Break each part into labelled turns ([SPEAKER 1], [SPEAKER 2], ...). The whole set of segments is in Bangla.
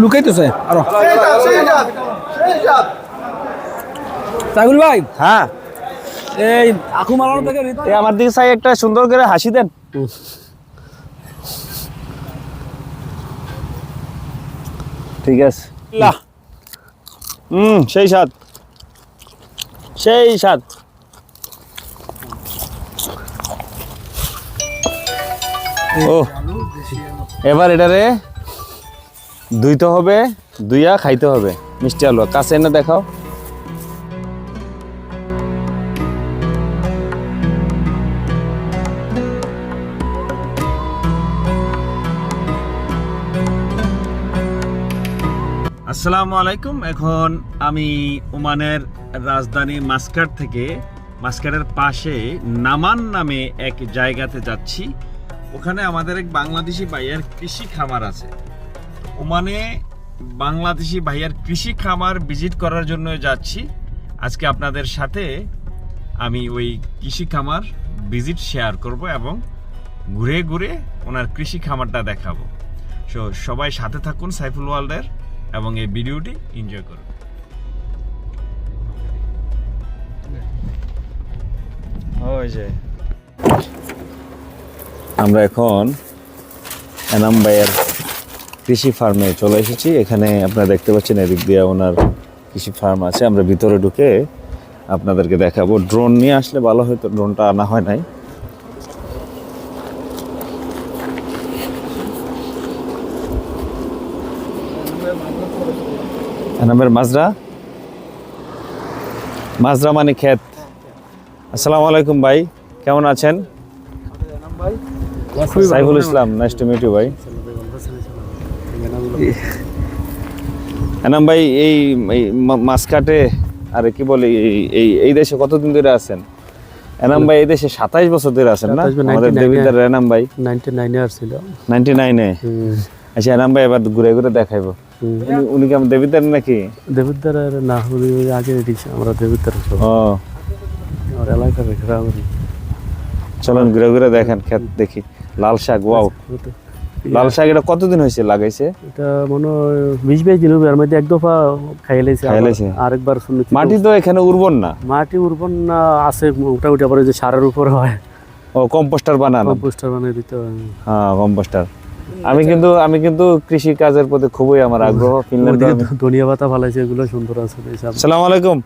[SPEAKER 1] লুকাইতেছে? আরও। সাইফুল ভাই?
[SPEAKER 2] হ্যাঁ।
[SPEAKER 1] এই আখু মালানো থেকে
[SPEAKER 2] এই আমার দিকে চাই একটা সুন্দর করে হাসি দেন। ঠিক আছে। লাহ হুম সেই স্বাদ। সেই স্বাদ। ও এবার এটারে দুইতে হবে, দুইয়া খাইতে হবে। মিষ্টি আলু কাছে এনে দেখাও। আসসালামু আলাইকুম। এখন আমি ওমানের রাজধানী মাস্কাট থেকে মাস্কাটের পাশে নামান নামে এক জায়গাতে যাচ্ছি। ওখানে আমাদের এক বাংলাদেশি ভাইয়ের কৃষি খামার আছে। ওমানে বাংলাদেশি ভাইয়ার কৃষি খামার ভিজিট করার জন্য যাচ্ছি। আজকে আপনাদের সাথে আমি ওই কৃষি খামার ভিজিট শেয়ার করব এবং ঘুরে ঘুরে ওনার কৃষি খামারটা দেখাবো। সো সবাই সাথে থাকুন সাইফুল ওয়ার্ল্ডের এবং এই ভিডিওটি এনজয় করুন। আমরা এখন এনাম ভাইয়ের কৃষি ফার্মে চলে এসেছি। এখানে আপনারা দেখতে পাচ্ছেন এদিক দিয়ে ওনার কৃষি ফার্ম আছে। আমরা ভিতরে ঢুকে আপনাদেরকে দেখাবো। ড্রোন নিয়ে আসলে ভালো হয়তো ড্রোনটা আনা হয় নাই। মাজরা? মাজরা মানে ক্ষেত। আসসালামু আলাইকুম ভাই কেমন আছেন? Saiful Islam nice to meet you ভাই। এনাম ভাই এই আরে কি বলে এই- এই দেশে কতদিন ধরে আছেন? এনাম ভাই এই দেশে সাতাইশ বছর ধরে আছেন না? আমাদের
[SPEAKER 3] 99
[SPEAKER 2] দেবিদার এনাম ভাই।
[SPEAKER 3] নাইনটি নাইনে আসছিল।
[SPEAKER 2] নাইনটি নাইনে আচ্ছা এনাম ভাই এবার ঘুরে ঘুরে দেখাইবো। উনি- কি আমার দেবিদার নাকি?
[SPEAKER 3] দেবিদ্দার আর না ওই আগে আমরা দেবিদ্দার সব।
[SPEAKER 2] ও।
[SPEAKER 3] আমার এলাকার
[SPEAKER 2] চলেন ঘুরে ঘুরে দেখেন ক্ষেত দেখি। লাল শাক ওয়াও লাল শাক এটা কতদিন হয়েছে লাগাইছে?
[SPEAKER 3] এটা মনে হয় বিশ বাইশ দিন হবে, এর মধ্যে এক দফা। আরেকবার শুনেছি
[SPEAKER 2] মাটি তো এখানে উর্বর না?
[SPEAKER 3] মাটি উর্বর না আছে মোটামুটি আবার যে সারের উপর হয়।
[SPEAKER 2] ও কম্পোস্টার বানানো।
[SPEAKER 3] কম্পোস্টার বানিয়ে দিতে হয়।
[SPEAKER 2] হ্যাঁ কম্পোস্টার। আমি কিন্তু আমি কিন্তু কৃষি কাজের প্রতি খুবই আমার আগ্রহ ফিনল্যান্ডে
[SPEAKER 3] ধনিয়া পাতা ফালাইছে এগুলো সুন্দর আছে।
[SPEAKER 2] আসসালামু আলাইকুম।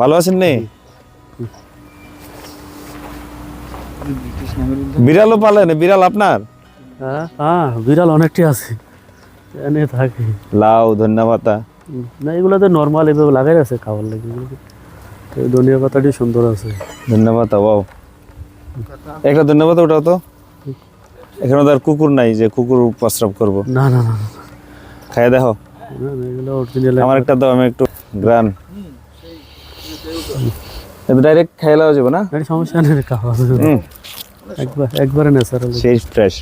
[SPEAKER 2] ভালো আছেন নে? বিড়ালও পালেন? বিড়াল আপনার?
[SPEAKER 3] হ্যাঁ? হ্যাঁ বিড়াল অনেকটি আছে। এনে থাকে।
[SPEAKER 2] লাউ ধন্যবাদ।
[SPEAKER 3] হুম, না এগুলো তো নর্মাল এভাবে লাগাই আছে খাবার লাগে। তো ধনিয়া পাতাটি সুন্দর আছে।
[SPEAKER 2] ধন্যবাদ ওয়াও একটা ধন্যবাদ ওটাও তো? এখানে তো আর কুকুর নাই যে কুকুর প্রস্রাব করব।
[SPEAKER 3] না না না
[SPEAKER 2] খাইয়ে দেখো। আমার একটা দাও আমি একটু গ্রান। ডাইরেক্ট খাইয়ে দেওয়া যাবে না?
[SPEAKER 3] সমস্যা নেই খাওয়া একবার একবারে ন্যাচারাল
[SPEAKER 2] সেই ফ্রেশ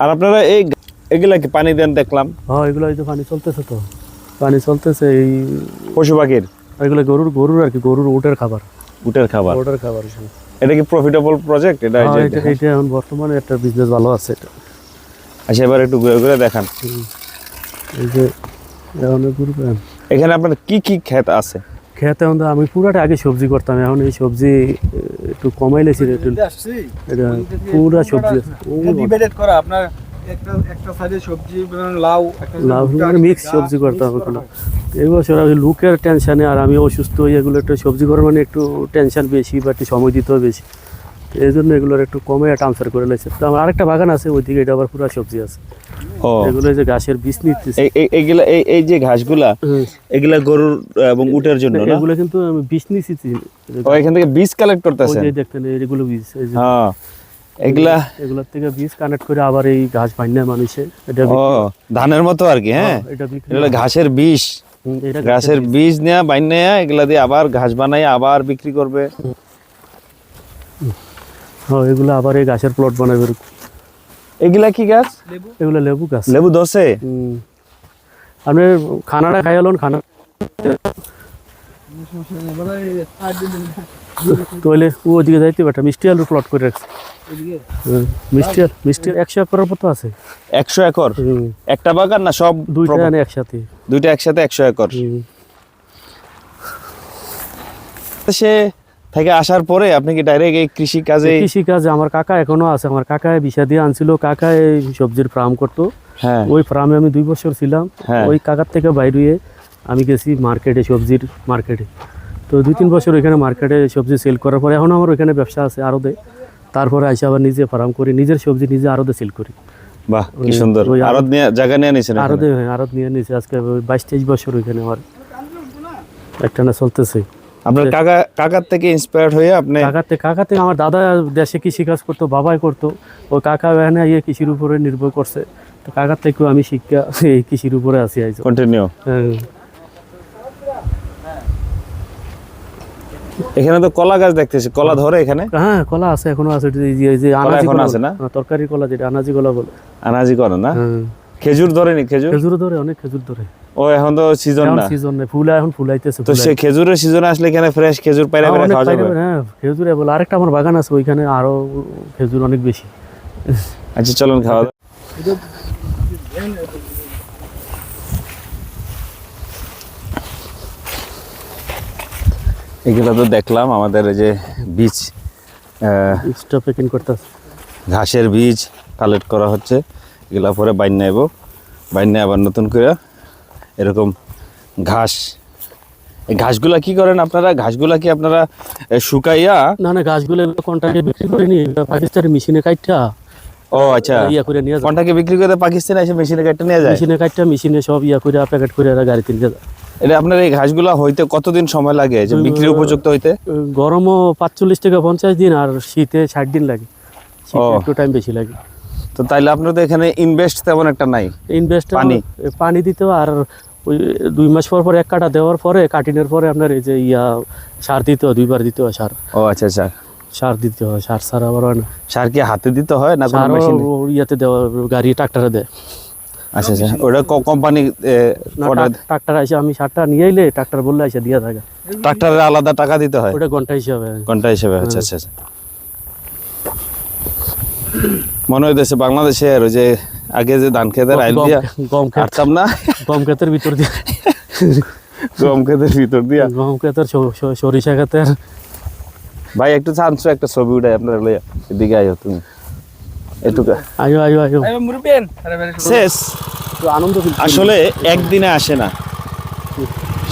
[SPEAKER 2] আর আপনারা এই এগুলা কি পানি দেন দেখলাম?
[SPEAKER 3] হ্যাঁ এগুলো এই তো পানি চলতেছে তো। পানি চলতেছে এই
[SPEAKER 2] পশু পাখির?
[SPEAKER 3] এগুলো গরুর গরুর আর কি গরুর উটের খাবার।
[SPEAKER 2] উটের খাবার।
[SPEAKER 3] উটের খাবার
[SPEAKER 2] এটা কি প্রফিটেবল প্রজেক্ট এটা
[SPEAKER 3] হ্যাঁ, এটা এটা এখন বর্তমানে একটা বিজনেস ভালো আছে এটা।
[SPEAKER 2] আচ্ছা এবার একটু ঘুরে ঘুরে দেখান।
[SPEAKER 3] এই যে এখন গরু
[SPEAKER 2] এখানে আপনার কি কি ক্ষেত আছে?
[SPEAKER 3] খেতে এখন তো আমি পুরাটা আগে সবজি করতাম এখন এই সবজি একটু কমাই লেছি একটু এটা পুরা সবজি।
[SPEAKER 1] করা আপনার একটা একটা সাইডে সবজি লাউ
[SPEAKER 3] মানে মিক্স সবজি করতাম এখন এই বছর আমি লুকের টেনশনে আর আমি অসুস্থ হয়ে এগুলো একটু সবজি করার মানে একটু টেনশন বেশি বা একটু সময় দিতেও বেশি। এই জন্য এগুলোর একটু কমে ট্রান্সফার করে লেছে তো আমার আরেকটা বাগান আছে ওইদিকে এটা আবার পুরো সবজি আছে।
[SPEAKER 2] ও।
[SPEAKER 3] এগুলো যে গাছের বীজ নিতেছে।
[SPEAKER 2] এই- এই- এইগুলা এই এই যে ঘাসগুলা এগুলা গরুর এবং উটের জন্য না?
[SPEAKER 3] এগুলো কিন্তু আমি বীজ নিছি
[SPEAKER 2] ও এখান থেকে বীজ কালেক্ট
[SPEAKER 3] ওই
[SPEAKER 2] করতেছেন
[SPEAKER 3] যে দেখতেন এগুলো বীজ এই যে
[SPEAKER 2] হ্যাঁ এগুলা
[SPEAKER 3] এগুলোর থেকে বীজ কানেক্ট করে আবার এই ঘাস বান্যায় মানুষে এটা
[SPEAKER 2] ও ধানের মতো আর কি হ্যাঁ?
[SPEAKER 3] এটা
[SPEAKER 2] ঘাসের বিষ
[SPEAKER 3] হুম,
[SPEAKER 2] ঘাসের বীজ নেয়া বাইন এগুলা দিয়ে আবার ঘাস বানাই আবার বিক্রি করবে।
[SPEAKER 3] হ্যাঁ এগুলো আবার এই গাছের প্লট বানাবে
[SPEAKER 2] এগুলা কি গাছ?
[SPEAKER 3] এগুলো লেবু গাছ।
[SPEAKER 2] লেবু
[SPEAKER 3] হুম। আপনি খানাটা খাই হলেন খানা তাহলে ও ওদিকে যাইতে পারটা মিষ্টি আলু প্লট করে রাখছে। হ্যাঁ, মিষ্টি মিষ্টি একশো একরের মতো আছে।
[SPEAKER 2] একশো একর?
[SPEAKER 3] হুম,
[SPEAKER 2] একটা বাগান না সব
[SPEAKER 3] দুইটা আনে একসাথে।
[SPEAKER 2] দুইটা একসাথে একশো একর।
[SPEAKER 3] হুম।
[SPEAKER 2] সে থেকে আসার পরে আপনি কি ডাইরেক্ট এই কৃষি কাজে
[SPEAKER 3] কৃষি কাজে আমার কাকা এখনও আছে। আমার কাকা বিষা দিয়ে আনছিল কাকা এই সবজির ফার্ম করতো।
[SPEAKER 2] হ্যাঁ।
[SPEAKER 3] ওই ফার্মে আমি দুই বছর ছিলাম।
[SPEAKER 2] হ্যাঁ।
[SPEAKER 3] ওই কাকার থেকে বাইরে আমি গেছি মার্কেটে সবজির মার্কেটে তো দুই তিন বছর ওইখানে মার্কেটে সবজি সেল করার পরে এখন আমার ওইখানে ব্যবসা আছে আরদে তারপরে আইসা আবার নিজে ফার্ম করি নিজের সবজি নিজে আরদে সেল করি।
[SPEAKER 2] বাহ কি সুন্দর। আরদ নিয়ে জায়গা নিয়ে।
[SPEAKER 3] আরদে আরদ নিয়ে নিয়েছি আজকে বাইশ তেইশ বছর ওইখানে আমার। একটা না চলতেছে।
[SPEAKER 2] আপনার কাকা কাকার থেকে ইন্সপায়ার্ড হয়ে আপনি
[SPEAKER 3] কাকার থেকে থেকে আমার দাদা দেশে কৃষি কাজ করতো বাবাই করতো। ও কাকা ইয়ে কৃষির উপরে নির্ভর করছে। তো কাকার থেকেও আমি শিক্ষা এই কৃষির উপরে আইজ।
[SPEAKER 2] কন্টিনিউ
[SPEAKER 3] হ্যাঁ।
[SPEAKER 2] এখানে তো কলা গাছ দেখতেছি কলা ধরে এখানে?
[SPEAKER 3] হ্যাঁ কলা আছে এখনও আছে। যে- আনাজি কলা
[SPEAKER 2] আছে না?
[SPEAKER 3] হ্যাঁ, তরকারি কলা যেটা আনাজি কলা বলে।
[SPEAKER 2] আনাজি করে না? খেজুর ধরেনি খেজুর?
[SPEAKER 3] খেজুর ধরে অনেক খেজুর ধরে।
[SPEAKER 2] ও এখন তো সিজন না।
[SPEAKER 3] সিজন নেই ফুলা এখন ফুলাইতেছে
[SPEAKER 2] তো
[SPEAKER 3] ফুলাই।
[SPEAKER 2] সে খেজুরের সিজন আসলে এখানে ফ্রেশ খেজুর পাইরা
[SPEAKER 3] হ্যাঁ,
[SPEAKER 2] পাইরা খাওয়া যাবে।
[SPEAKER 3] হ্যাঁ খেজুর বলে। আরেকটা আমার বাগান আছে ওইখানে আরও খেজুর অনেক বেশি।
[SPEAKER 2] আচ্ছা চলুন খাওয়া। এগুলো তো দেখলাম আমাদের এই যে বীজ আহ,
[SPEAKER 3] প্যাকিং করতে
[SPEAKER 2] ঘাসের বীজ কালেক্ট করা হচ্ছে। এগুলা পরে বাইন নেব বাইন আবার নতুন করে এরকম ঘাস। এই ঘাসগুলা কি করেন আপনারা? ঘাসগুলা কি আপনারা শুকাইয়া?
[SPEAKER 3] না না গাছগুলো কন্ট্রাক্টে বিক্রি করিনি এটা পাকিস্তানি মেশিনে কাটটা
[SPEAKER 2] ও আচ্ছা।
[SPEAKER 3] ইয়া করে নিয়ে
[SPEAKER 2] কোনটাকে বিক্রি করে পাকিস্তানে এসে মেশিনে কাটতে নিয়ে যায়?
[SPEAKER 3] মেশিনে কাটটা মেশিনে সব ইয়া করে প্যাকেট করে এরা গাড়িতে নিয়ে যায়।
[SPEAKER 2] এটা আপনার এই ঘাসগুলা হইতে কতদিন সময় লাগে? যে বিক্রি উপযুক্ত হইতে?
[SPEAKER 3] গরমও পাঁচচল্লিশ থেকে পঞ্চাশ দিন আর শীতে ষাট দিন লাগে। একটু টাইম বেশি লাগে।
[SPEAKER 2] তো তাইলে আপনার তো এখানে ইনভেস্ট তেমন একটা নাই?
[SPEAKER 3] ইনভেস্ট
[SPEAKER 2] পানি?
[SPEAKER 3] পানি দিতে হয় আর ওই দুই মাস পর পর এক কাটা দেওয়ার পরে কাটিনের পরে আপনার এই যে ইয়া সার দিতে হয় দুইবার দিতে হয় সার।
[SPEAKER 2] ও আচ্ছা আচ্ছা।
[SPEAKER 3] সার দিতে হয় সার সার আবার হয় না।
[SPEAKER 2] সার কি হাতে দিতে হয় না কোনো মেশিন?
[SPEAKER 3] ইয়াতে দেওয়া গাড়ি ট্রাক্টরে দেয়।
[SPEAKER 2] আচ্ছা আচ্ছা। ওটা কোম্পানি
[SPEAKER 3] ট্রাক্টর এসে আমি সারটা নিয়ে এলে ট্রাক্টর বললে এসে দিয়ে থাকে।
[SPEAKER 2] ট্রাক্টরের আলাদা টাকা দিতে হয়?
[SPEAKER 3] ওটা ঘণ্টা হিসাবে।
[SPEAKER 2] ঘণ্টা হিসাবে আচ্ছা আচ্ছা আচ্ছা। মনে হইতেছে বাংলাদেশের ওই যে আগে যে ধান খেতের আইল দিয়া
[SPEAKER 3] গম
[SPEAKER 2] কাটতাম না?
[SPEAKER 3] গম ক্ষেতের ভিতর দিয়ে।
[SPEAKER 2] গম খেতের ভিতর দিয়া?
[SPEAKER 3] গম স- সরিষা খেতের।
[SPEAKER 2] ভাই একটু চান্স একটা ছবি উঠাই আপনারা লইয়া। এদিকে আইও তুমি। এটুকু।
[SPEAKER 3] আয়ো আয়ো আয়ো
[SPEAKER 1] আরে মুরব্বেন। আরে বেরে
[SPEAKER 2] শেষ।
[SPEAKER 3] আনন্দ
[SPEAKER 2] আসলে একদিনে আসে না।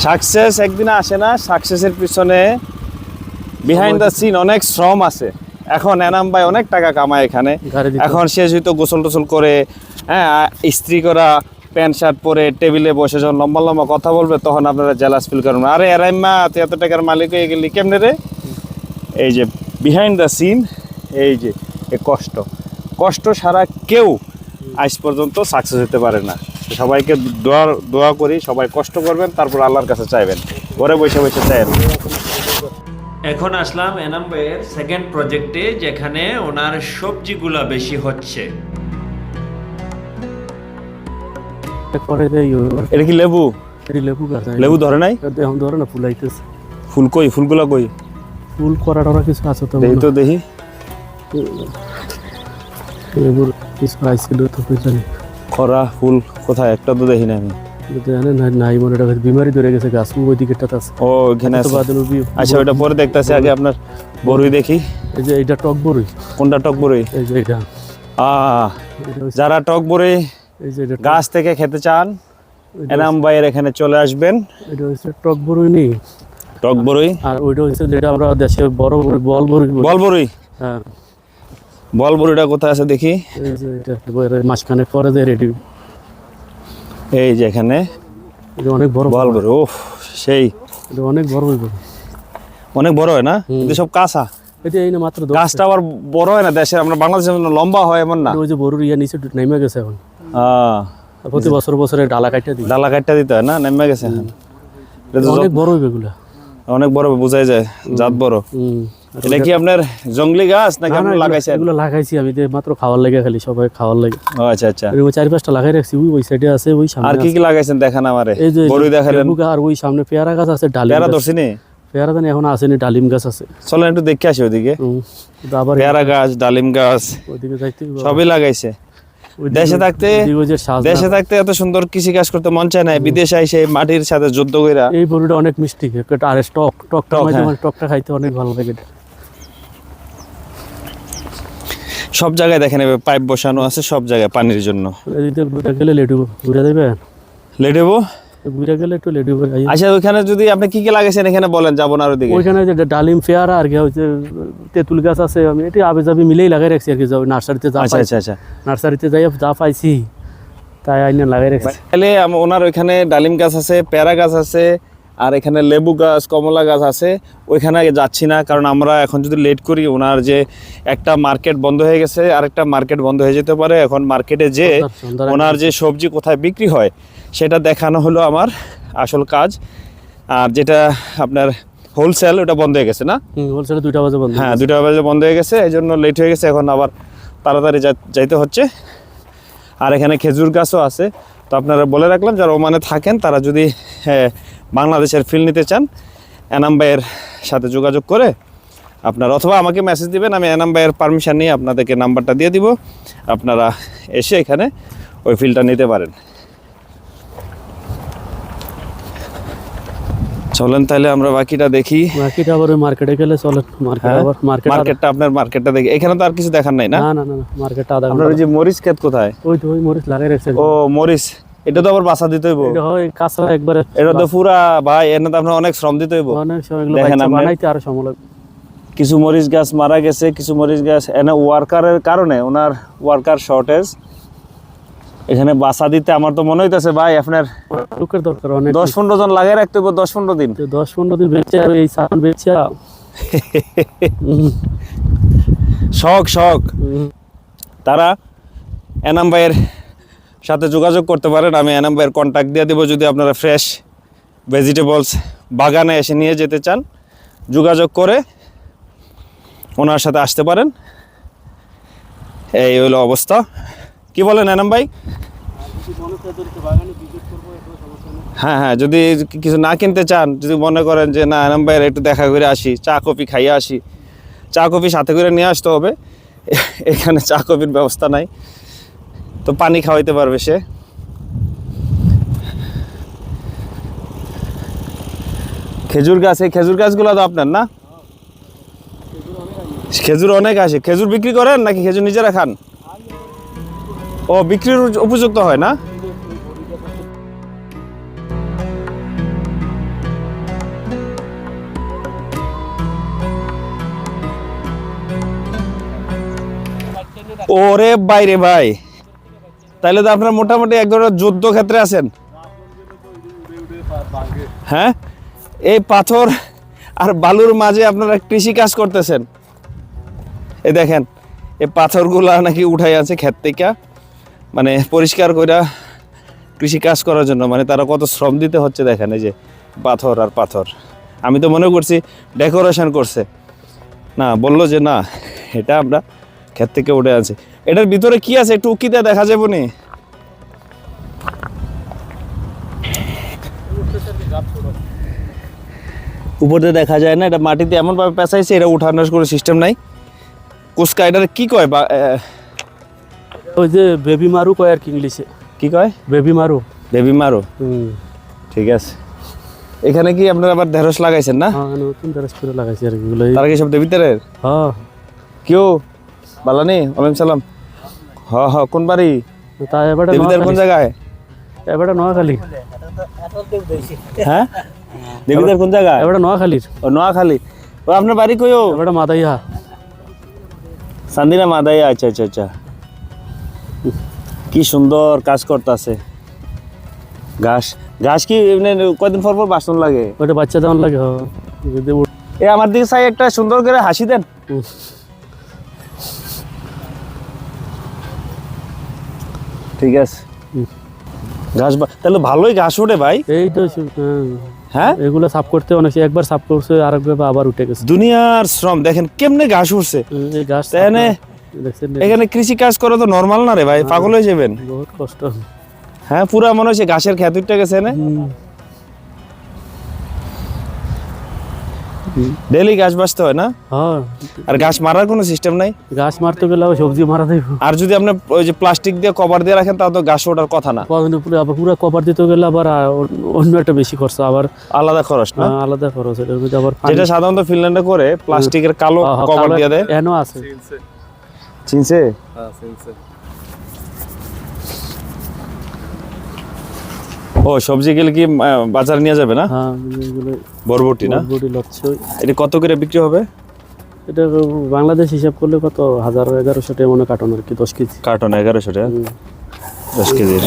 [SPEAKER 2] সাকসেস একদিনে আসে না সাকসেসের পিছনে বিহাইন্ড দ্য সিন অনেক শ্রম আছে। এখন এনাম ভাই অনেক টাকা কামায় এখানে। এখন সে হয়তো গোসল টোসল করে হ্যাঁ ইস্ত্রি করা প্যান্ট শার্ট পরে টেবিলে বসে যখন লম্বা লম্বা কথা বলবে তখন আপনারা জেলাস ফিল করবেন আরে এরাইম্মা তুই এত টাকার মালিক হয়ে গেলি কেমনে রে? এই যে বিহাইন্ড দ্য সিন এই যে এ কষ্ট। কষ্ট সারা কেউ আজ পর্যন্ত সাকসেস হতে পারে না। সবাইকে দোয়া দোয়া করি সবাই কষ্ট করবেন তারপর আল্লাহর কাছে চাইবেন। ঘরে বসে বসে চাইবেন।
[SPEAKER 4] এখন আসলাম এনাম ভাইয়ের সেকেন্ড প্রজেক্টে যেখানে ওনার সবজিগুলা বেশি হচ্ছে।
[SPEAKER 2] এটা কি লেবু?
[SPEAKER 3] লেবু গাছ
[SPEAKER 2] লেবু ধরে নাই?
[SPEAKER 3] এখন ধরে না ফুলাইতেছে।
[SPEAKER 2] ফুল কই? ফুলগুলা কই?
[SPEAKER 3] ফুল করা টরা কিছু আছে তো
[SPEAKER 2] দেখি তো দেখি
[SPEAKER 3] লেবুর কিছু আইছিল তো
[SPEAKER 2] খরা ফুল কোথায়? একটা তো দেখি না আমি।
[SPEAKER 3] নাই মনে রাখা বিমারি ধরে গেছে গাছ ওই দিকে আছে
[SPEAKER 2] ও এখানে আছে আচ্ছা ওটা পরে দেখতেছি আগে আপনার বড়ই দেখি।
[SPEAKER 3] এই যে এইটা টক বড়ই
[SPEAKER 2] কোনটা টক বড়ই
[SPEAKER 3] এই যে এইটা।
[SPEAKER 2] আ যারা টক বড়ই
[SPEAKER 3] এই যে
[SPEAKER 2] গাছ থেকে খেতে চান এনাম ভাইয়ের এখানে চলে আসবেন।
[SPEAKER 3] এটা হচ্ছে টক বড়ই নেই।
[SPEAKER 2] টক বড়ই
[SPEAKER 3] আর ওইটা হচ্ছে যেটা আমরা দেশে বড় বল বড়ই বল।
[SPEAKER 2] বড়ই
[SPEAKER 3] হ্যাঁ।
[SPEAKER 2] বল বড়িটা কোথায় আছে দেখি।
[SPEAKER 3] এই যে এটা একেবারে মাঝখানে পরে যে রেডি।
[SPEAKER 2] এই যে এখানে
[SPEAKER 3] অনেক বড়
[SPEAKER 2] বল বড়ি। ওফ সেই।
[SPEAKER 3] অনেক বড় হইব
[SPEAKER 2] অনেক বড় হয় না? কিন্তু সব কাঁচা।
[SPEAKER 3] এটা এই না মাত্র
[SPEAKER 2] গাছটা আবার বড় হয় না দেশের? আমরা বাংলাদেশের মতো লম্বা হয় এমন না।
[SPEAKER 3] ওই যে বড় ইয়া নিচে নেমে গেছে এখন।
[SPEAKER 2] আহ,
[SPEAKER 3] প্রতি বছর বছরে ডালা কাটিয়ে দিই।
[SPEAKER 2] ডালা কাটটা দিতে হয় না? নেমে গেছে
[SPEAKER 3] অনেক বড় হইবে এগুলা।
[SPEAKER 2] অনেক বড় বোঝাই যায়। জাত বড়।
[SPEAKER 3] হুম।
[SPEAKER 2] এটা কি আপনার জঙ্গলি গাছ নাকি আপনি লাগাইছেন?
[SPEAKER 3] এগুলো লাগাইছি আমি মাত্র খাওয়ার লাগে খালি সবাই খাওয়ার লাগে।
[SPEAKER 2] আচ্ছা আচ্ছা।
[SPEAKER 3] এরকম চারি পাঁচটা লাগাই রাখছি ওই ওই সাইডে আছে ওই সামনে
[SPEAKER 2] আর কি কি লাগাইছেন? দেখান আমারে।
[SPEAKER 3] এই যে
[SPEAKER 2] বড়ই দেখালেন।
[SPEAKER 3] আর ওই সামনে পেয়ারা গাছ আছে ডালিম
[SPEAKER 2] পেয়ারা
[SPEAKER 3] গাছ। পেয়ারা এখন আসেনি ডালিম গাছ আছে।
[SPEAKER 2] চলেন একটু দেখে আসি ওইদিকে
[SPEAKER 3] আবার
[SPEAKER 2] পেয়ারা গাছ ডালিম গাছ
[SPEAKER 3] যাইতে
[SPEAKER 2] সবই লাগাইছে। দেশে থাকতে দেশে থাকতে এত সুন্দর কৃষি কাজ করতে মন চায় না বিদেশে এসে মাটির সাথে যুদ্ধ কইরা।
[SPEAKER 3] এই বড়িটা অনেক মিষ্টি একটা আর টক টকটা
[SPEAKER 2] টক, হ্যাঁ।
[SPEAKER 3] টকটা খাইতে অনেক ভালো লাগে এটা।
[SPEAKER 2] সব জায়গায় দেখেন পাইপ বসানো আছে সব জায়গায় পানির জন্য।
[SPEAKER 3] গেলে ঘুরে দেবে
[SPEAKER 2] লেটেবো
[SPEAKER 3] ঘুরে গেলে একটু
[SPEAKER 2] আচ্ছা যদি আপনি কি কি লাগাইছেন এখানে বলেন যাব না
[SPEAKER 3] ওইখানে যে ডালিম পেয়ারা আর কি হচ্ছে তেঁতুল গাছ আছে আমি এটি আবে যাবি মিলেই লাগাই রাখছি আর কি নার্সারিতে যা
[SPEAKER 2] আচ্ছা আচ্ছা আচ্ছা।
[SPEAKER 3] নার্সারিতে যাই যা পাইছি তাই আইনে লাগাই রাখছি।
[SPEAKER 2] তাহলে ওনার ওইখানে ডালিম গাছ আছে পেয়ারা গাছ আছে আর এখানে লেবু গাছ কমলা গাছ আছে ওইখানে যাচ্ছি না কারণ আমরা এখন যদি লেট করি ওনার যে একটা মার্কেট বন্ধ হয়ে গেছে আরেকটা মার্কেট বন্ধ হয়ে যেতে পারে। এখন মার্কেটে যে ওনার যে সবজি কোথায় বিক্রি হয় সেটা দেখানো হলো আমার আসল কাজ। আর যেটা আপনার হোলসেল ওটা বন্ধ হয়ে গেছে না?
[SPEAKER 3] হোলসেল দুইটা বাজে বন্ধ
[SPEAKER 2] হ্যাঁ দুটা বাজে বন্ধ হয়ে গেছে এই জন্য লেট হয়ে গেছে এখন আবার তাড়াতাড়ি যাইতে হচ্ছে। আর এখানে খেজুর গাছও আছে। তো আপনারা বলে রাখলাম যারা ওমানে থাকেন তারা যদি হ্যাঁ, বাংলাদেশের ফিল নিতে চান এনাম ভাইয়ের সাথে যোগাযোগ করে আপনারা অথবা আমাকে মেসেজ দিবেন আমি এনাম ভাইয়ের পারমিশন নিয়ে আপনাদেরকে নাম্বারটা দিয়ে দিব। আপনারা এসে এখানে ওই ফিলটা নিতে পারেন। চলেন তাহলে আমরা বাকিটা দেখি।
[SPEAKER 3] মার্কেট আবার ওই মার্কেটে গেলে চলে মার্কেট
[SPEAKER 2] হ্যাঁ,
[SPEAKER 3] আবার মার্কেট
[SPEAKER 2] মার্কেটটা আপনার মার্কেটটা দেখি। এখানে তো আর কিছু দেখার নাই না?
[SPEAKER 3] না না মার্কেটটা আধা
[SPEAKER 2] আপনার ওই যে মরিচ ক্ষেত কোথায়?
[SPEAKER 3] ওই তো ওই মরিচ লাগাই রাখছে
[SPEAKER 2] ও মরিচ। এটা তো আবার বাসা দিতে হইব।
[SPEAKER 3] এটা কাঁচা একবারে।
[SPEAKER 2] এটা তো পুরা ভাই তো আপনার অনেক শ্রম দিতে হইব।
[SPEAKER 3] অনেক সময় এগুলো
[SPEAKER 2] দেখেন
[SPEAKER 3] বাচ্চা
[SPEAKER 2] আপনি-
[SPEAKER 3] বানাইতে আরও সময় লাগবে।
[SPEAKER 2] কিছু মরিচ গাছ মারা গেছে কিছু মরিচ গাছ এনে ওয়ার্কারের কারণে ওনার ওয়ার্কার শর্টেজ এখানে বাসা দিতে আমার তো মনে হইতেছে ভাই আপনার
[SPEAKER 3] লোকের দরকার অনেক।
[SPEAKER 2] দশ পনেরো জন লাগাই রাখতে হইব দশ পনেরো দিন।
[SPEAKER 3] দশ পনেরো দিন বেঁচে আর এই বেঁচে
[SPEAKER 2] শখ শখ। তারা এনাম ভাইয়ের সাথে যোগাযোগ করতে পারেন। আমি এনাম ভাইয়ের কন্ট্যাক্ট দিয়ে দেবো। যদি আপনারা ফ্রেশ ভেজিটেবলস বাগানে এসে নিয়ে যেতে চান, যোগাযোগ করে ওনার সাথে আসতে পারেন। এই হলো অবস্থা। কি বলেন এনাম ভাই? হ্যাঁ হ্যাঁ যদি কিছু না কিনতে চান, যদি মনে করেন যে না, এনাম ভাইয়ের একটু দেখা করে আসি, চা, কফি খাইয়ে আসি, চা, কফি সাথে করে নিয়ে আসতে হবে। এখানে চা, কফির ব্যবস্থা নাই। তো পানি খাওয়াইতে পারবে সে। খেজুর গাছ, এই খেজুর গাছগুলো তো আপনার না? খেজুর অনেক আসে। খেজুর বিক্রি করেন নাকি খেজুর নিজেরা খান? ও, বিক্রির উপযুক্ত হয় না? ওরে বাইরে ভাই। তাহলে তো আপনার মোটামুটি এক ধরনের যুদ্ধ ক্ষেত্রে আছেন। হ্যাঁ? এই পাথর আর বালুর মাঝে আপনারা কৃষি কাজ করতেছেন। এই দেখেন, এই পাথরগুলা নাকি উঠাই আছে ক্ষেত থেকে। মানে পরিষ্কার কইরা কৃষি কাজ করার জন্য। মানে তারা কত শ্রম দিতে হচ্ছে দেখেন, এই যে পাথর আর পাথর। আমি তো মনে করছি ডেকোরেশন করছে। না, বলল যে না, এটা আমরা ক্ষেত থেকে উঠে আছে এটার ভিতরে কি আছে? একটু উকিতে দেখা যাবে নি? উপরে দেখা যায় না এটা মাটিতে এমন ভাবে পেঁচাইছে এটা উঠানোর কোনো সিস্টেম নাই। কুসকা এটার কি কয়? বা
[SPEAKER 3] ওই যে বেবি মারু কয় আর কি ইংলিশে।
[SPEAKER 2] কি কয়?
[SPEAKER 3] বেবি মারু।
[SPEAKER 2] বেবি মারো? ঠিক আছে। এখানে কি আপনারা আবার ঢেঁড়স লাগাইছেন না?
[SPEAKER 3] হ্যাঁ নতুন ড্রেস করে লাগাইছি আর কি
[SPEAKER 2] তারা কি সব দেবিতারের
[SPEAKER 3] হ্যাঁ।
[SPEAKER 2] কেউ? বালানি ওয়ালাইকুম সালাম। হ হ কোন বাড়ি?
[SPEAKER 3] তা এবারে
[SPEAKER 2] দেবিতার কোন জায়গায়?
[SPEAKER 3] এবারে নোয়াখালী।
[SPEAKER 2] হ্যাঁ? দেবিতার কোন জায়গায়?
[SPEAKER 3] এবারে নোয়াখালীর।
[SPEAKER 2] ও নোয়াখালী। ও আপনার বাড়ি কইও
[SPEAKER 3] এবারে মাদাইয়া।
[SPEAKER 2] সান্দিনা মাদাই আচ্ছা আচ্ছা আচ্ছা। কি সুন্দর কাজ করতেছে। ঘাস ঘাস কি এমনি কয়দিন পর পর বাসন লাগে?
[SPEAKER 3] ওইটা বাচ্চা যেমন লাগে হ্যাঁ
[SPEAKER 2] এ আমার দিকে চাই একটা সুন্দর করে হাসি দেন। ঠিক আছে। ঘাস তাহলে ভালোই ঘাস ওঠে ভাই।
[SPEAKER 3] এই তো হ্যাঁ।
[SPEAKER 2] হ্যাঁ?
[SPEAKER 3] এগুলো সাফ করতে অনেক একবার সাফ করছে আরেকবার আবার উঠে গেছে।
[SPEAKER 2] দুনিয়ার শ্রম দেখেন কেমনে ঘাস উঠছে।
[SPEAKER 3] ঘাস এই গাছ
[SPEAKER 2] তাই না?
[SPEAKER 3] দেখছেন
[SPEAKER 2] এখানে কৃষি কাজ করা তো নর্মাল না রে ভাই পাগল হয়ে যাবেন।
[SPEAKER 3] বহুত কষ্ট।
[SPEAKER 2] হ্যাঁ পুরা মনে হচ্ছে ঘাসের খেত উঠে গেছে না? ডেলি গাছ বাঁচতে হয় না?
[SPEAKER 3] হ্যাঁ।
[SPEAKER 2] আর গাছ মারার কোনো সিস্টেম নাই?
[SPEAKER 3] গাছ মারতে গেলে সবজি মারা দেব
[SPEAKER 2] আর যদি আপনি ওই যে প্লাস্টিক দিয়ে কভার দিয়ে রাখেন তাও তো গাছ ওঠার কথা না।
[SPEAKER 3] পুরো আবার পুরো কভার দিতে গেলে আবার অন্য একটা বেশি খরচ আবার
[SPEAKER 2] আলাদা খরচ না?
[SPEAKER 3] আলাদা খরচ এটার মধ্যে আবার
[SPEAKER 2] যেটা সাধারণত ফিনল্যান্ডে করে প্লাস্টিকের কালো
[SPEAKER 3] হ্যাঁ, হ্যাঁ,
[SPEAKER 2] কভার দিয়ে দেয়।
[SPEAKER 3] এনও আছে।
[SPEAKER 2] চিনছে
[SPEAKER 1] হ্যাঁ সেন্সে
[SPEAKER 2] ও সবজি গেলে কি বাজারে নিয়ে যাবে না?
[SPEAKER 3] হ্যাঁ
[SPEAKER 2] বরবটি না?
[SPEAKER 3] বডি লচ্ছে
[SPEAKER 2] এটা কত করে বিক্রি হবে?
[SPEAKER 3] এটা বাংলাদেশ হিসাব করলে কত? হাজার এগারোশো টাকা মনে কাটন আর কি দশ কেজি।
[SPEAKER 2] কার্টন এগারোশো টাকা? দশ কেজির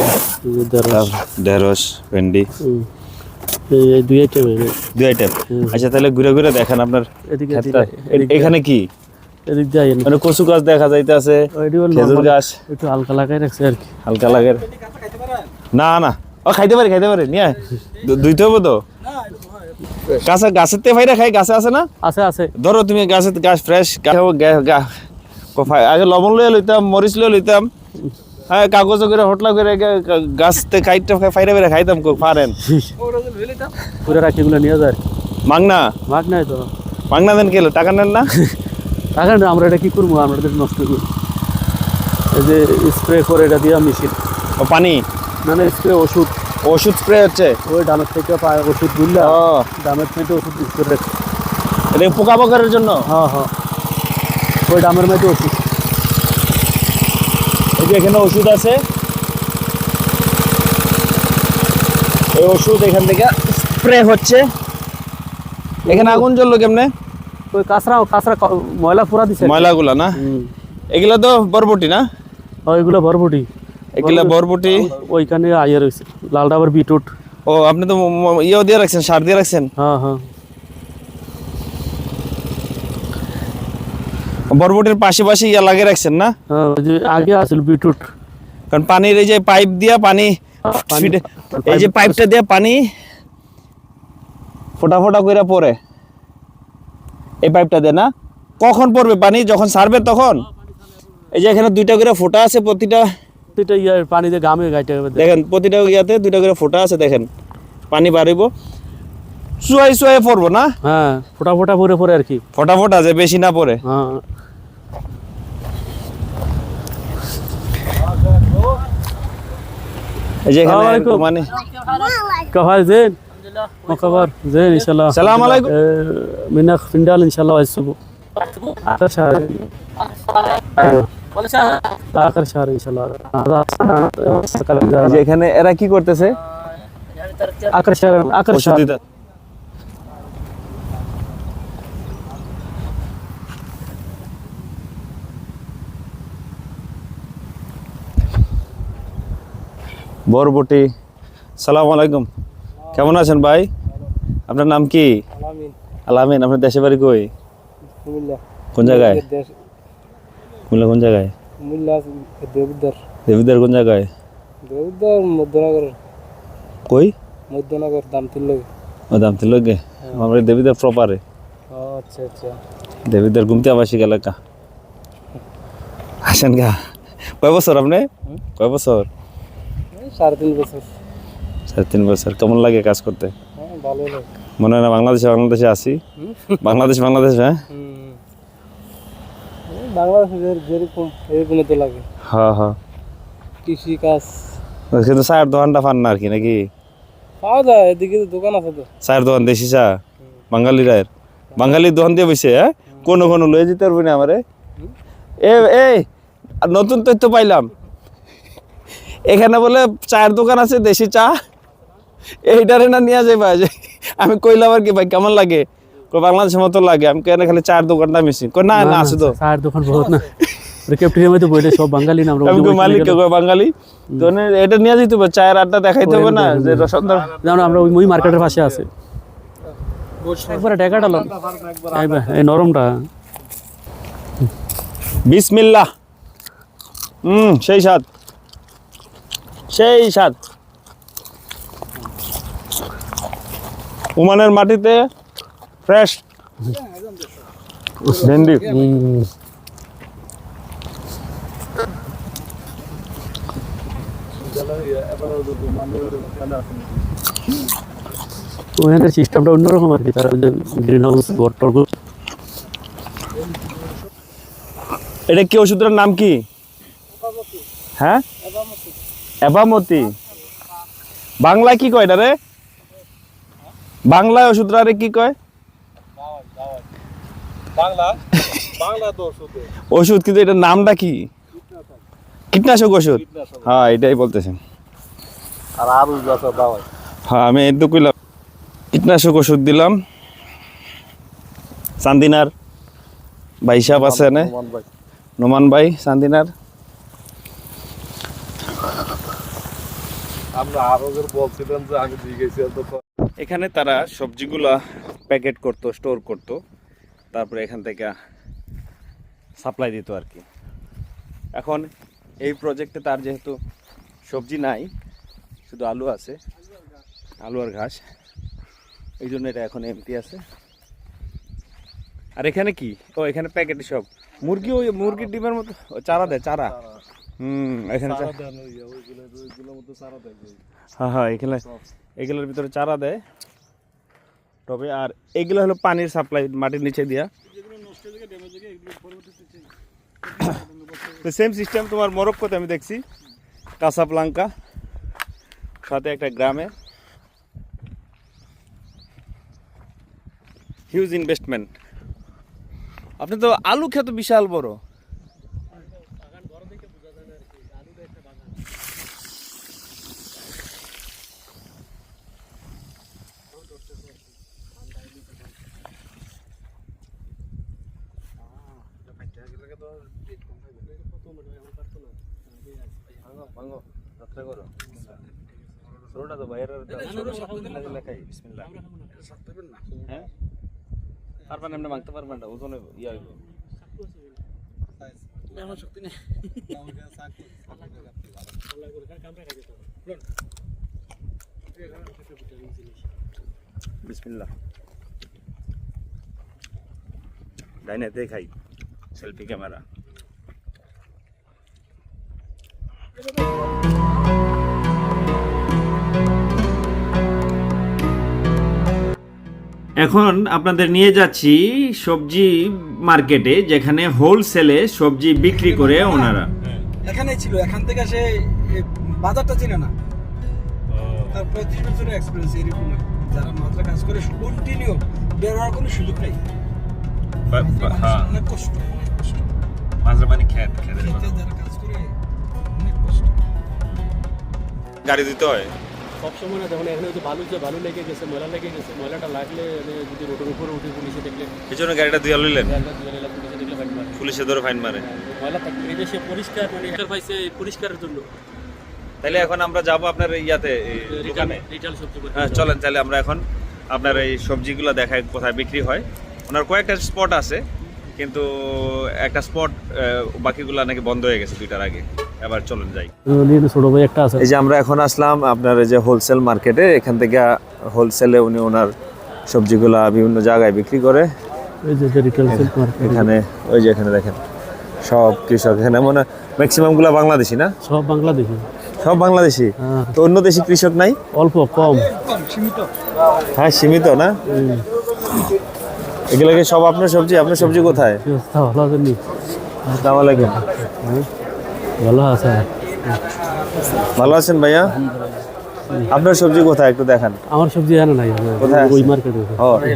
[SPEAKER 2] ঢেঁড়স। ভেন্ডি।
[SPEAKER 3] দুই আইটেম
[SPEAKER 2] দুই আইটেম আচ্ছা তাহলে ঘুরে ঘুরে দেখেন আপনার এখানে কি?
[SPEAKER 3] এদিক দিয়ে
[SPEAKER 2] মানে কচু গাছ দেখা
[SPEAKER 3] ওইটি
[SPEAKER 2] খেজুর গাছ।
[SPEAKER 3] একটু হালকা লাগাই রাখছে আর কি।
[SPEAKER 2] হালকা লাগে না না। ও খাইতে পারি খাইতে পারি নিয়ে। দুইতে হবে তো? গাছে গাছের তে ভাইরা খাই গাছে আছে না?
[SPEAKER 3] আছে আছে।
[SPEAKER 2] ধরো তুমি গাছের গাছ ফ্রেশ আগে লবণ লইয়া লইতাম মরিচ লইয়া লইতাম। হ্যাঁ কাগজ করে হোটলা করে গাছতে খাইতে ফাইরা বেড়ে খাইতাম কো পারেন
[SPEAKER 3] পুরো রাখি এগুলো নিয়ে যায়।
[SPEAKER 2] মাংনা?
[SPEAKER 3] মাগ তো
[SPEAKER 2] মাংনা দেন কেলে? টাকা নেন না?
[SPEAKER 3] টাকা না আমরা এটা কি করব? আমরা নষ্ট করি। এই যে স্প্রে করে এটা দিয়া মেশিন
[SPEAKER 2] ও পানি?
[SPEAKER 3] মানে স্প্রে ওষুধ।
[SPEAKER 2] ওষুধ স্প্রে হচ্ছে?
[SPEAKER 3] ওই ডামের থেকে ওষুধ
[SPEAKER 2] ও।
[SPEAKER 3] ডামের থেকে ওষুধ স্প্রে
[SPEAKER 2] এটা পোকা পোকার জন্য?
[SPEAKER 3] হ্যাঁ হ্যাঁ। ওই ডামের মধ্যে ওষুধ।
[SPEAKER 2] এই যে এখানে ওষুধ আছে। এই ওষুধ এখান থেকে স্প্রে হচ্ছে। এখানে আগুন জ্বললো কেমনে?
[SPEAKER 3] ওই কাঁচরা কাঁচরা ময়লা পুরা দিছে।
[SPEAKER 2] ময়লাগুলা না। এগুলা তো বরবটি না?
[SPEAKER 3] ওইগুলো ভরবটি
[SPEAKER 2] এগুলা বরবটি?
[SPEAKER 3] ওইখানে আইয়ে রয়েছে। আবার বিটরুট
[SPEAKER 2] ও আপনি তো ইয়েও দিয়ে রাখছেন সার দিয়ে রাখছেন?
[SPEAKER 3] হ্যাঁ হ্যাঁ।
[SPEAKER 2] বরবটির পাশে পাশে ইয়া লাগিয়ে রাখছেন না?
[SPEAKER 3] হ্যাঁ আগে আসল
[SPEAKER 2] কারণ পানির এই যে পাইপ দিয়া পানি
[SPEAKER 3] পানি-
[SPEAKER 2] এই যে পাইপটা দিয়ে পানি ফোটা ফোটা করে পড়ে। এই পাইপটা দিয়ে না? কখন পড়বে পানি? যখন সারবে তখন? এই যে এখানে দুইটা করে ফোঁটা আছে প্রতিটা
[SPEAKER 3] প্রতিটা ইয়ার পানিতে গামে গাইতে
[SPEAKER 2] দেখেন প্রতিটা ইয়াতে দুইটা করে ফোটা আছে দেখেন। পানি বাড়িব। চুয়াই চুয়াই পড়ব না?
[SPEAKER 3] হ্যাঁ ফোটা ফোটা পরে পরে আর কি।
[SPEAKER 2] ফোটা ফোটা যে বেশি না পরে
[SPEAKER 3] হ্যাঁ।
[SPEAKER 2] মানে
[SPEAKER 3] কভার জেন। কভার জেন ইনশাআল্লাহ। সালাম আলাইকুম।
[SPEAKER 2] মিনাক আচ্ছা এখানে এরা কি করতেছে? বরবটি সালাম আলাইকুম। কেমন আছেন ভাই? আপনার নাম কি? আলামিন। আলামিন আপনার দেশে বাড়ি কই? কোন জায়গায়? কুমিল্লা কোন জায়গায়
[SPEAKER 1] দেবদার
[SPEAKER 2] দেবিদার কোন জায়গায়
[SPEAKER 1] দেবদার মধ্যনগর
[SPEAKER 2] কই
[SPEAKER 1] মধ্যনগর দাম তিল
[SPEAKER 2] ও দাম তিল গে আমার দেবিদার প্রপারে
[SPEAKER 1] আচ্ছা আচ্ছা
[SPEAKER 2] দেবিদার গুমতি আবাসিক এলাকা আসেন গা কয় বছর আপনি কয় বছর
[SPEAKER 1] সাড়ে তিন বছর
[SPEAKER 2] সাড়ে তিন বছর কেমন লাগে কাজ করতে
[SPEAKER 1] ভালো লাগে
[SPEAKER 2] মনে হয় না বাংলাদেশে বাংলাদেশে আসি বাংলাদেশ বাংলাদেশ হ্যাঁ
[SPEAKER 1] বাংলাদেশের যেরকম এরকমই তো লাগে।
[SPEAKER 2] হ্যাঁ হ্যাঁ।
[SPEAKER 1] কৃষি কাজ
[SPEAKER 2] কিন্তু চায়ের দোকানটা পান না আর কি নাকি?
[SPEAKER 1] পাওয়া যায় এদিকে দোকান আছে তো।
[SPEAKER 2] চায়ের দোকান দেশি চা? বাঙালি রায়ের। বাঙালির দোকান দিয়ে বসে হ্যাঁ? কোনো কোনো লয়ে যেতে পারবি না আমারে। এ এই নতুন তথ্য পাইলাম। এখানে বলে চায়ের দোকান আছে দেশি চা। এইটারে না নিয়ে যাই ভাই আমি কইলাম আর কি ভাই কেমন লাগে? বাংলাদেশের মতো লাগে আমি কেন খালি মিশি কই না না আছে তো।
[SPEAKER 3] চায়ের দোকান বহুত না। ক্যাপ্টেনের মধ্যে বইলে সব বাঙালি না আমরা
[SPEAKER 2] মালিক বাঙালি? তো এটা নিয়ে যেতে হবে চায়ের আড্ডা দেখাইতে হবে না যে সন্ধ্যা
[SPEAKER 3] জানো আমরা ওই ওই মার্কেটের পাশে আছে। একবারে ডেকাটা লম এই নরমটা।
[SPEAKER 2] বিসমিল্লাহ। হুম সেই স্বাদ। সেই স্বাদ। ওমানের মাটিতে ফ্রেশ ভেন্ডি।
[SPEAKER 3] ওখানে সিস্টেমটা অন্যরকম আর কি তারা গ্রিন হাউস
[SPEAKER 2] এটা কি ওষুধটার নাম কি? হ্যাঁ? এবামতি। বাংলায় কি কয় এটা রে? বাংলায় ওষুধটা রে কি কয়? ওষুধ। কিন্তু এটার নামটা কি? কীটনাশক ওষুধ? হ্যাঁ এটাই বলতেছেন।
[SPEAKER 1] আর আরও যত
[SPEAKER 2] হ্যাঁ আমি তো কইলাম। কীটনাশক ওষুধ দিলাম। চান্দিনার ভাই সাহেব আছে না নোমান ভাই। চান্দিনার
[SPEAKER 1] আমরা আরও যে বলছিলাম যে আমি দিয়ে গেছি তো
[SPEAKER 2] এখানে তারা সবজিগুলা প্যাকেট করতো স্টোর করতো। তারপরে এখান থেকে সাপ্লাই দিত আর কি। এখন এই প্রজেক্টে তার যেহেতু সবজি নাই শুধু আলু আছে আলু আর ঘাস এই জন্য এটা এখন এমটি আছে। আর এখানে কি? ও এখানে প্যাকেটে সব। মুরগি ওই মুরগির ডিমের মতো চারা দেয় চারা। হুম এখানে হ্যাঁ হ্যাঁ এখানে এগুলোর ভিতরে চারা দেয়। তবে আর এগুলো হলো পানির সাপ্লাই মাটির নিচে দিয়া। তো সেম সিস্টেম তোমার মরক্কোতে আমি দেখছি, কাসাবলাঙ্কা, সাথে একটা গ্রামে। হিউজ ইনভেস্টমেন্ট আপনি তো আলু খেত বিশাল বড়। ছোটটা তো লেখাই বিসমিল্লাহ। হ্যাঁ? পারবেন এমনি মাংতে পারবেন না ওজনে ইয়া হইব বিসমিল্লাহ। ডাইনেতে খাই সেলফি ক্যামেরা।
[SPEAKER 4] এখন আপনাদের নিয়ে যাচ্ছি সবজি মার্কেটে যেখানে হোলসেলে সবজি বিক্রি করে ওনারা।
[SPEAKER 1] এখানেই ছিল এখান থেকে সে বাজারটা চিনে না। তার পঁয়ত্রিশ বছরের এক্সপিরিয়েন্স এরকম যারা মাত্রা কাজ করে কন্টিনিউ বের হওয়ার কোনো সুযোগ নেই। মাত্রা অনেক কষ্ট অনেক কষ্ট।
[SPEAKER 2] মাঝে মানে খেত খেতে
[SPEAKER 1] খেতে যারা কাজ করে অনেক কষ্ট।
[SPEAKER 2] গাড়ি দিতে হয়?
[SPEAKER 3] সবসময় না যখন এখানে হচ্ছে বালু যে বালু লেগে গেছে ময়লা লেগে গেছে ময়লাটা লাগলে যদি রোডের উপরে উঠে পুলিশে দেখলে।
[SPEAKER 2] জন্য গাড়িটা দিয়ে
[SPEAKER 3] গাড়িটা পুলিশে দেখলে ফাইন মারে।
[SPEAKER 2] পুলিশে ধরে ফাইন মারে।
[SPEAKER 3] ময়লা থাকলে এই দেশে পরিষ্কার মানে পাইছে পরিষ্কারের জন্য।
[SPEAKER 2] তাহলে এখন আমরা যাব আপনার ইয়াতে দোকানে।
[SPEAKER 3] রিটেল সবজি
[SPEAKER 2] হ্যাঁ চলেন তাহলে আমরা এখন আপনার এই সবজিগুলো দেখাই কোথায় বিক্রি হয়। ওনার কয়েকটা স্পট আছে কিন্তু একটা স্পট বাকিগুলো নাকি বন্ধ হয়ে গেছে দুইটার আগে। এবার চলেন যাই
[SPEAKER 3] ছোট ভাই একটা আছে
[SPEAKER 2] এই যে আমরা এখন আসলাম আপনার এই যে হোলসেল মার্কেটে এখান থেকে হোলসেলে উনি ওনার সবজিগুলা বিভিন্ন জায়গায় বিক্রি করে
[SPEAKER 3] এই যে রিটেল সেল মার্কেট
[SPEAKER 2] এখানে ওই যে এখানে দেখেন সব কৃষক এখানে মনে ম্যাক্সিমামগুলা বাংলাদেশি না
[SPEAKER 3] সব বাংলাদেশি
[SPEAKER 2] সব বাংলাদেশি
[SPEAKER 3] হ্যাঁ
[SPEAKER 2] তো অন্য দেশি কৃষক নাই
[SPEAKER 3] অল্প কম
[SPEAKER 1] কম সীমিত
[SPEAKER 2] হ্যাঁ সীমিত না এগুলো কি সব আপনার সবজি আপনার সবজি কোথায় আসসালামু আলাইকুম
[SPEAKER 3] ভালো আছে।
[SPEAKER 2] ভালো আছেন ভাইয়া? আপনার সবজি কোথায়? একটু দেখান।
[SPEAKER 3] আমার সবজি জানা নাই
[SPEAKER 2] কোথায়
[SPEAKER 3] ওই মার্কেটে
[SPEAKER 2] ও।
[SPEAKER 1] আগে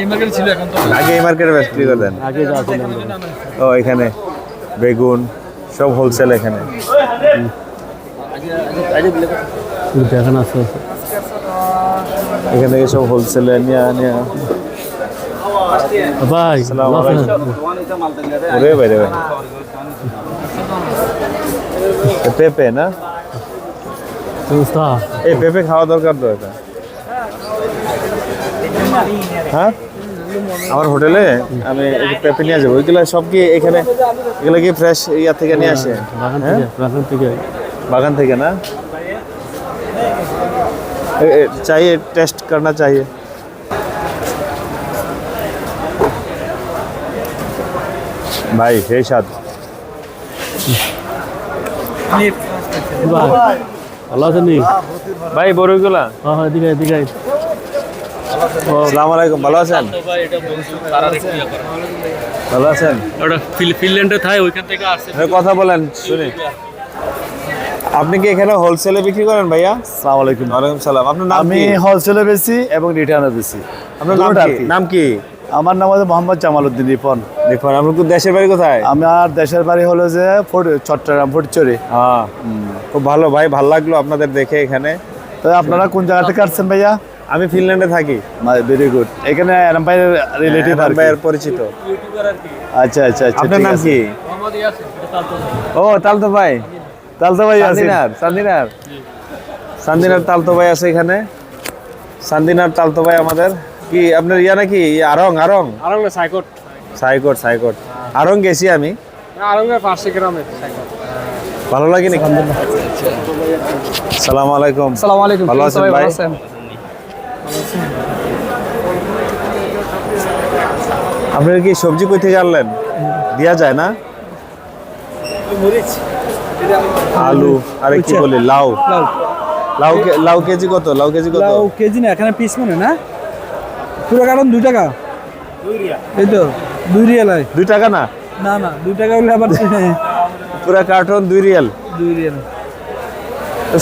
[SPEAKER 1] এই মার্কেট ছিল এখন তো।
[SPEAKER 2] আগে এই মার্কেটে বিক্রি করতেন।
[SPEAKER 3] আগে যা
[SPEAKER 2] ও এখানে বেগুন সব হোলসেল এখানে।
[SPEAKER 3] দেখান আছে।
[SPEAKER 2] এখান থেকে সব হোলসেলে নিয়ে নিয়ে।
[SPEAKER 3] ভাই?
[SPEAKER 2] ওরে ভাই এ পেঁপে না
[SPEAKER 3] অবস্থা
[SPEAKER 2] এই পেঁপে খাওয়া দরকার তো এটা হ্যাঁ আমার হোটেলে আমি এই যে পেঁপে নিয়ে যাবো ওইগুলো সব কি এখানে এগুলো কি ফ্রেশ ইয়া থেকে নিয়ে আসে
[SPEAKER 3] বাগান
[SPEAKER 2] হ্যাঁ?
[SPEAKER 3] থেকে বাগান থেকে
[SPEAKER 2] बागान थे क्या ना ए- ए- चाहिए टेस्ट करना चाहिए भाई हे साथ
[SPEAKER 3] ভাই ভালো আছেন
[SPEAKER 2] ভাই বড়ইগুলা
[SPEAKER 3] হ্যাঁ হ্যাঁ আয়।
[SPEAKER 2] আসসালামু আলাইকুম ভালো আছেন? ভালো আছেন?
[SPEAKER 3] ওটা ফিল- ফিনল্যান্ডে থাকে ওইখান থেকে আসছে।
[SPEAKER 2] কথা বলেন শুনি। আপনি কি এখানে হোলসেলে বিক্রি করেন ভাইয়া?
[SPEAKER 5] আসসালামু আলাইকুম।
[SPEAKER 2] ওয়ালাইকুম সালাম। আপনার নাম
[SPEAKER 5] আমি হোলসেলে বেশি এবং রিটার্নে বেশি
[SPEAKER 2] আপনার কি। নাম কি?
[SPEAKER 5] আমার নাম হচ্ছে মোহাম্মদ জামাল উদ্দিন রিপন
[SPEAKER 2] দেখুন আপনার দেশের বাড়ি কোথায়?
[SPEAKER 5] আমার দেশের বাড়ি হলো যে চট্টগ্রাম ফটিকচুরি
[SPEAKER 2] হ্যাঁ। খুব ভালো ভাই ভালো লাগল আপনাদের দেখে এখানে।
[SPEAKER 5] তো আপনারা কোন জায়গা থেকে আসছেন ভাইয়া?
[SPEAKER 2] আমি ফিনল্যান্ডে থাকি।
[SPEAKER 5] ভেরি গুড এখানে ভাই রিলেটিভ।
[SPEAKER 2] ভাইয়ের পরিচিত।
[SPEAKER 5] আচ্ছা আচ্ছা আচ্ছা
[SPEAKER 2] আপনার নাম। কি? ও তালতো ভাই।
[SPEAKER 5] তাহলে তো ভাই
[SPEAKER 2] সান্দিনার সান্দিনার। সান্দিনার তালতো ভাই আছে এখানে। সান্দিনার তালতো ভাই আমাদের। কি আপনার ইয়া নাকি? আরং আরং?
[SPEAKER 1] আরং না সাইকট।
[SPEAKER 2] সাইকোট সাইকোট। আরং গেছি আমি।
[SPEAKER 1] আরঙ্গের পাশে গ্রামে সাইকট।
[SPEAKER 2] ভালো লাগে নাকি সালাম আলাইকুম।
[SPEAKER 1] আসসালামু আলাইকুম
[SPEAKER 2] ভালো আছেন ভাই? আপনার কি সবজি কই থেকে আনলেন? দেওয়া যায় না? আলু আরে কি বলি লাউ।
[SPEAKER 1] লাউ।
[SPEAKER 2] লাউ লাউ কেজি কত? লাউ কেজি কত?
[SPEAKER 1] লাউ কেজি না এখানে পিস মনে না? পুরো কারণ দুই টাকা? এই তো দুই রিয়াল হয়।
[SPEAKER 2] দুই টাকা না?
[SPEAKER 1] না না দুই টাকা হলে আবার
[SPEAKER 2] পুরা কার্টন দুই রিয়াল
[SPEAKER 1] দুই রিয়াল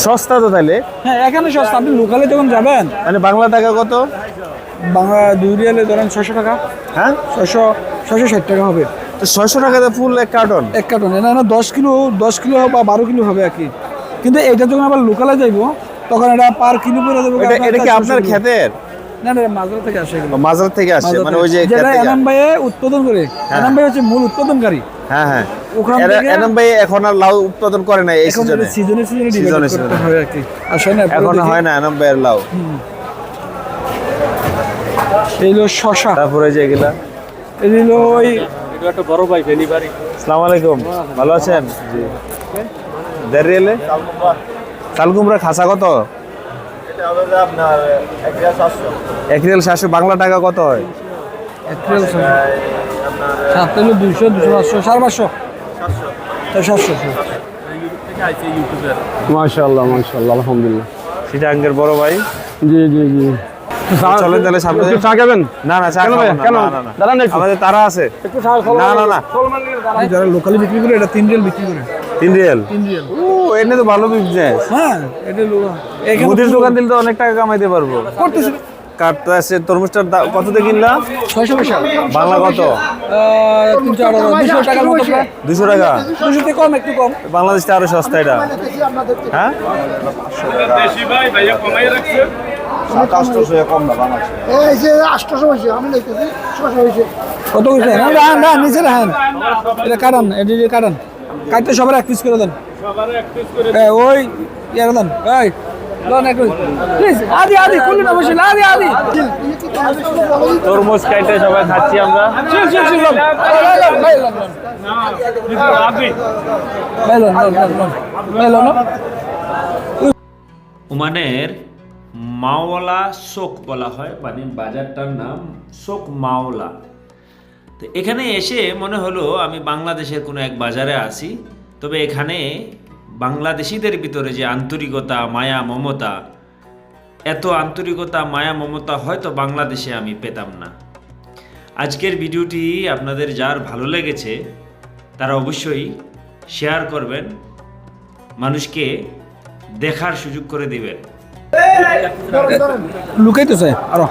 [SPEAKER 2] সস্তা তো তাহলে
[SPEAKER 1] হ্যাঁ এখানে সস্তা আপনি লোকালে যখন যাবেন
[SPEAKER 2] মানে বাংলা টাকা কত?
[SPEAKER 1] বাংলা দুই রিয়ালে ধরেন ছশো টাকা।
[SPEAKER 2] হ্যাঁ?
[SPEAKER 1] ছশো ছশো ষাট টাকা হবে।
[SPEAKER 2] তো ছয়শো টাকাতে ফুল এক কার্টন
[SPEAKER 1] এক কার্টন না না দশ কিলো দশ কিলো বা বারো কিলো হবে আর কি। কিন্তু এটা যখন আবার লোকালে যাইবো তখন এটা পার কিলো করে দেবো
[SPEAKER 2] এটা এটা কি আপনার ক্ষেতের?
[SPEAKER 1] না না মাঝরা থেকে আসে এগুলো।
[SPEAKER 2] মাজার থেকে আসে মানে ওই যে
[SPEAKER 1] যেটা এনাম ভাইয়ে উৎপাদন করে। এনাম ভাই হচ্ছে মূল উৎপাদনকারী।
[SPEAKER 2] হ্যাঁ হ্যাঁ।
[SPEAKER 1] ওখান থেকে-
[SPEAKER 2] এনাম ভাই এখন আর লাউ উৎপাদন করে না এই
[SPEAKER 1] এখন
[SPEAKER 2] সিজনে
[SPEAKER 1] সিজনে সিজনে
[SPEAKER 2] Season এ
[SPEAKER 1] ডিভাইড
[SPEAKER 2] season
[SPEAKER 1] করতে
[SPEAKER 2] এ।
[SPEAKER 1] হয় আর কি। আসলে না
[SPEAKER 2] এখন হয় না এনাম ভাইয়ের লাউ।
[SPEAKER 1] এই হলো শশা।
[SPEAKER 2] তারপরে যে এগুলা।
[SPEAKER 1] এই হলো ওই
[SPEAKER 3] একটা বড় ভাই ভেলি
[SPEAKER 2] আসসালামু আলাইকুম। ভালো আছেন? জি। খাসা কত? এক রিয়েল সাতশো। বাংলা টাকা কত হয়?
[SPEAKER 1] হলো দুইশো দুশো পাঁচশো সাড়ে পাঁচশো। সাতশো।
[SPEAKER 3] মাশাআল্লাহ মাশাআল্লাহ আলহামদুলিল্লাহ।
[SPEAKER 2] সিটাঙ্গের বড় ভাই।
[SPEAKER 3] জি জি জি।
[SPEAKER 2] চলেন তাহলে সামনে
[SPEAKER 3] একটু চা খাবেন?
[SPEAKER 2] না না চা
[SPEAKER 3] কেন
[SPEAKER 2] না,
[SPEAKER 3] কেন?
[SPEAKER 2] না, না, না।
[SPEAKER 3] দাঁড়ান একটু।
[SPEAKER 2] আমাদের তারা আছে।
[SPEAKER 1] একটু চা
[SPEAKER 2] না না না।
[SPEAKER 1] যারা লোকালি বিক্রি করে এটা তিন রিয়াল বিক্রি করে।
[SPEAKER 2] তিন রিয়েল
[SPEAKER 1] তিন রিয়াল
[SPEAKER 2] ও এনে তো ভালো বিজনেস
[SPEAKER 1] হ্যাঁ এটা
[SPEAKER 2] মুদির দোকান দিলে তো অনেক টাকা কামাইতে পারব।
[SPEAKER 1] করতেছে।
[SPEAKER 2] কাটতে আছে তরমুজটার দা- কততে কিনলা?
[SPEAKER 1] ছয়শো পয়সা।
[SPEAKER 2] বাংলা কত?
[SPEAKER 1] আহ, তিনশো আঠারো দুশো টাকার
[SPEAKER 2] দুশো টাকা?
[SPEAKER 1] দুশো কম একটু কম।
[SPEAKER 2] বাংলাদেশটা আরও সস্তা এটা। হ্যাঁ?
[SPEAKER 1] কত না না না নিচে এটা কাটান এটা কাটান। কাটতে সবার এক পিস করে দেন। হ্যাঁ ওই
[SPEAKER 2] তরমুজ খাইতে সবাই খাচ্ছি আমরা।
[SPEAKER 4] ওমানের মাওলা শোক বলা হয় মানে বাজারটার নাম শোক মাওলা। তো এখানে এসে মনে হলো আমি বাংলাদেশের কোনো এক বাজারে আসি তবে এখানে বাংলাদেশিদের ভিতরে যে আন্তরিকতা মায়া মমতা এত আন্তরিকতা মায়া মমতা হয়তো বাংলাদেশে আমি পেতাম না। আজকের ভিডিওটি আপনাদের যার ভালো লেগেছে তারা অবশ্যই শেয়ার করবেন মানুষকে দেখার সুযোগ করে দিবেন।
[SPEAKER 1] আরও।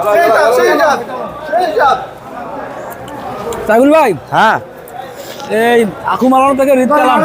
[SPEAKER 1] ভাই?
[SPEAKER 2] হ্যাঁ।
[SPEAKER 1] এই আকুমালন থেকে রিত কালাম